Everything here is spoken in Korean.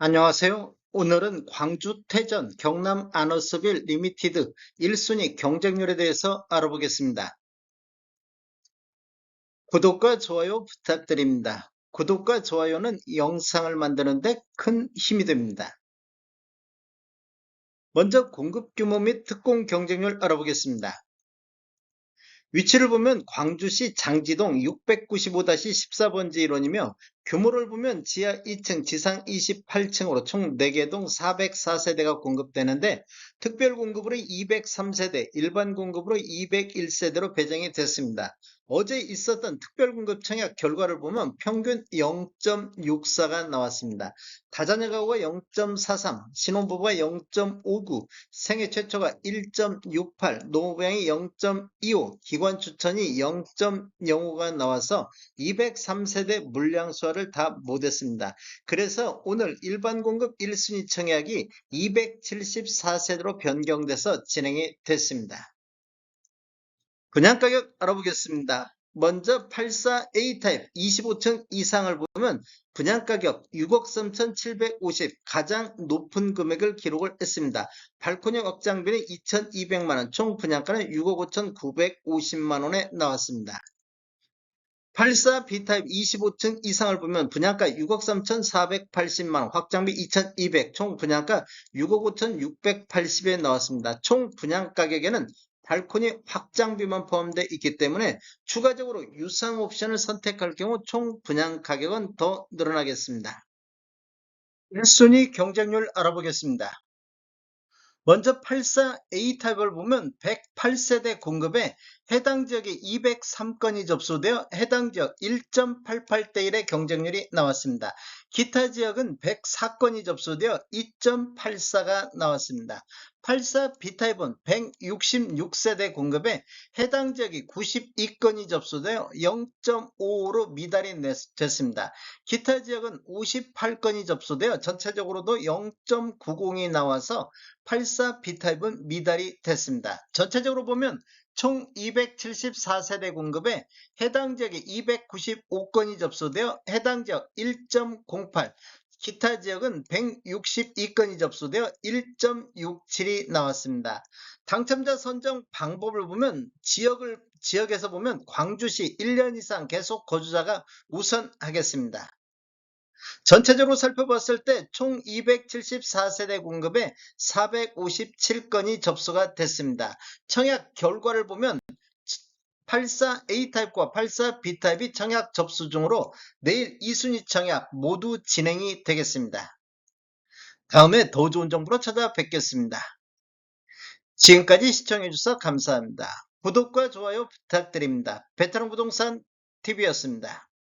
안녕하세요. 오늘은 광주 태전 경남 아너스빌 리미티드 1순위 경쟁률에 대해서 알아보겠습니다. 구독과 좋아요 부탁드립니다. 구독과 좋아요는 영상을 만드는데 큰 힘이 됩니다. 먼저 공급 규모 및 특공 경쟁률 알아보겠습니다. 위치를 보면 광주시 장지동 695-14번지 일원이며 규모를 보면 지하 2층, 지상 28층으로 총 4개 동 404세대가 공급되는데 특별 공급으로 203세대, 일반 공급으로 201세대로 배정이 됐습니다. 어제 있었던 특별 공급 청약 결과를 보면 평균 0.64가 나왔습니다. 다자녀 가구가 0.43, 신혼부부가 0.59, 생애 최초가 1.68, 노무부양이 0.25, 기관 추천이 0.05가 나와서 203세대 물량 수화를 다 못했습니다. 그래서 오늘 일반 공급 1순위 청약이 274세대로 변경돼서 진행이 됐습니다. 분양가격 알아보겠습니다. 먼저 84A 타입 25층 이상을 보면 분양가격 6억 3,750 가장 높은 금액을 기록을 했습니다. 발코니 확장비는 2,200만원, 총 분양가는 6억 5,950만원에 나왔습니다. 84B 타입 25층 이상을 보면 분양가 6억 3,480만원, 확장비 2,200, 총 분양가 6억 5,680에 나왔습니다. 총 분양 가격에는 발코니 확장비만 포함되어 있기 때문에 추가적으로 유상 옵션을 선택할 경우 총 분양 가격은 더 늘어나겠습니다. 1순위 경쟁률 알아보겠습니다. 먼저 84A 타입을 보면 108세대 공급에 해당 지역에 203건이 접수되어 해당 지역 1.88대 1의 경쟁률이 나왔습니다. 기타 지역은 104건이 접수되어 2.84가 나왔습니다. 84 B타입은 166세대 공급에 해당 지역이 92건이 접수되어 0.55로 미달이 됐습니다. 기타 지역은 58건이 접수되어 전체적으로도 0.90이 나와서 84 B타입은 미달이 됐습니다. 전체적으로 보면 총 274세대 공급에 해당 지역에 295건이 접수되어 해당 지역 1.08, 기타 지역은 162건이 접수되어 1.67이 나왔습니다. 당첨자 선정 방법을 보면 지역을 지역에서 보면 광주시 1년 이상 계속 거주자가 우선하겠습니다. 전체적으로 살펴봤을 때 총 274세대 공급에 457건이 접수가 됐습니다. 청약 결과를 보면 84A타입과 84B타입이 청약 접수 중으로 내일 2순위 청약 모두 진행이 되겠습니다. 다음에 더 좋은 정보로 찾아뵙겠습니다. 지금까지 시청해주셔서 감사합니다. 구독과 좋아요 부탁드립니다. 베테랑 부동산 TV였습니다.